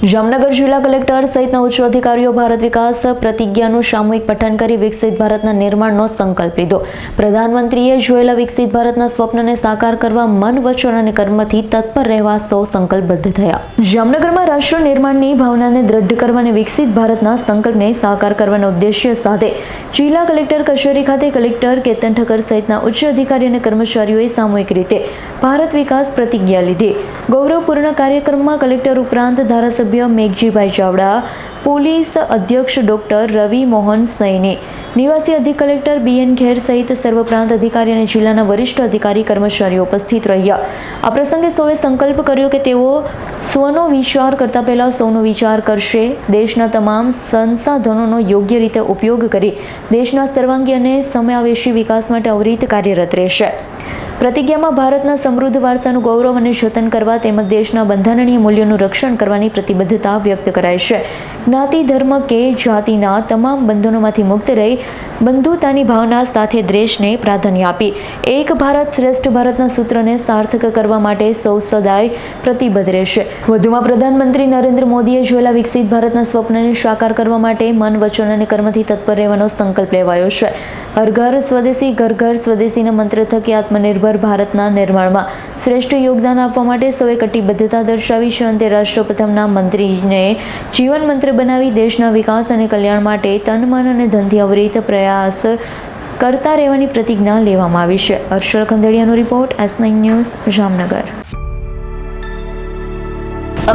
જામનગર જિલ્લા કલેક્ટર સહિતના ઉચ્ચ અધિકારીઓ ભારત વિકાસ પ્રતિજ્ઞાનું સામૂહિક પઠન કરી વિકસિત ભારતના નિર્માણનો સંકલ્પ લીધો. પ્રધાનમંત્રીએ જોયેલા વિકસિત ભારતના સ્વપ્નને સાકાર કરવા મન, વચન અને કર્મથી તત્પર રહેવા સૌ સંકલ્પબદ્ધ થયા. જામનગરમાં રાષ્ટ્ર નિર્માણની ભાવનાને દ્રઢ કરવા અને વિકસિત ભારતના સંકલ્પને સાકાર કરવાના ઉદ્દેશ્ય સાથે જિલ્લા કલેક્ટર કચેરી ખાતે કલેક્ટર કેતન ઠક્કર સહિતના ઉચ્ચ અધિકારી અને કર્મચારીઓએ સામૂહિક રીતે ભારત વિકાસ પ્રતિજ્ઞા લીધી. ગૌરવપૂર્ણ કાર્યક્રમમાં કલેક્ટર ઉપરાંત ધારાસભ્ય મેઘજીભાઈ ચાવડા, પોલીસ અધ્યક્ષ ડોક્ટર રવિ મોહન સૈની, નિવાસી અધિક કલેક્ટર બીએન ખેર સહિત સર્વ પ્રાંત અધિકારી અને જિલ્લાના વરિષ્ઠ અધિકારી કર્મચારીઓ ઉપસ્થિત રહ્યા. આ પ્રસંગે સૌએ સંકલ્પ કર્યો કે તેઓ સ્વનો વિચાર કરતા પહેલા સૌનો વિચાર કરશે. દેશના તમામ સંસાધનોનો યોગ્ય રીતે ઉપયોગ કરી દેશના સર્વાંગી અને સમાવેશી વિકાસ માટે અવિરત કાર્યરત રહેશે. પ્રતિજ્ઞામાં ભારતના સમૃદ્ધ વારસાનું ગૌરવ અને જતન કરવા તેમજ દેશના બંધારણીય મૂલ્યોનું રક્ષણ કરવાની પ્રતિબદ્ધતા વ્યક્ત કરાય છે. જ્ઞાતિ, ધર્મ કે જાતિના તમામ બંધનોમાંથી મુક્ત રહી બંધુતાની ભાવના સાથે દેશને પ્રાધાન્ય આપી. એક ભારત શ્રેષ્ઠ ભારતના સૂત્રને સાર્થક કરવા માટે સૌ સદાય પ્રતિબદ્ધ રહેશે. વધુમાં પ્રધાનમંત્રી નરેન્દ્ર મોદીએ જોયેલા વિકસિત ભારતના સ્વપ્નને સાકાર કરવા માટે મન, વચન અને કર્મથી તત્પર રહેવાનો સંકલ્પ લેવાયો છે. હર ઘર સ્વદેશી ઘર ઘર સ્વદેશીના મંત્ર થકી આત્મનિર્ભર ભારતના નિર્માણમાં શ્રેષ્ઠ યોગદાન આપવા માટે સૌએ કટિબદ્ધતા દર્શાવી છે અંતે રાષ્ટ્રપ્રથમના મંત્રીને જીવન મંત્ર બનાવી દેશના વિકાસ અને કલ્યાણ માટે તન, મન અને ધનથી અવિરત પ્રયાસ કરતા રહેવાની પ્રતિજ્ઞા લેવામાં આવી છે. Harshal ખંદેડિયાનો report, S nine news, Jamnagar.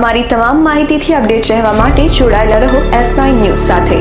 અમારી તમામ માહિતીથી અપડેટ રહેવા માટે જોડાયેલા રહો એસ નાઇન ન્યૂઝ સાથે.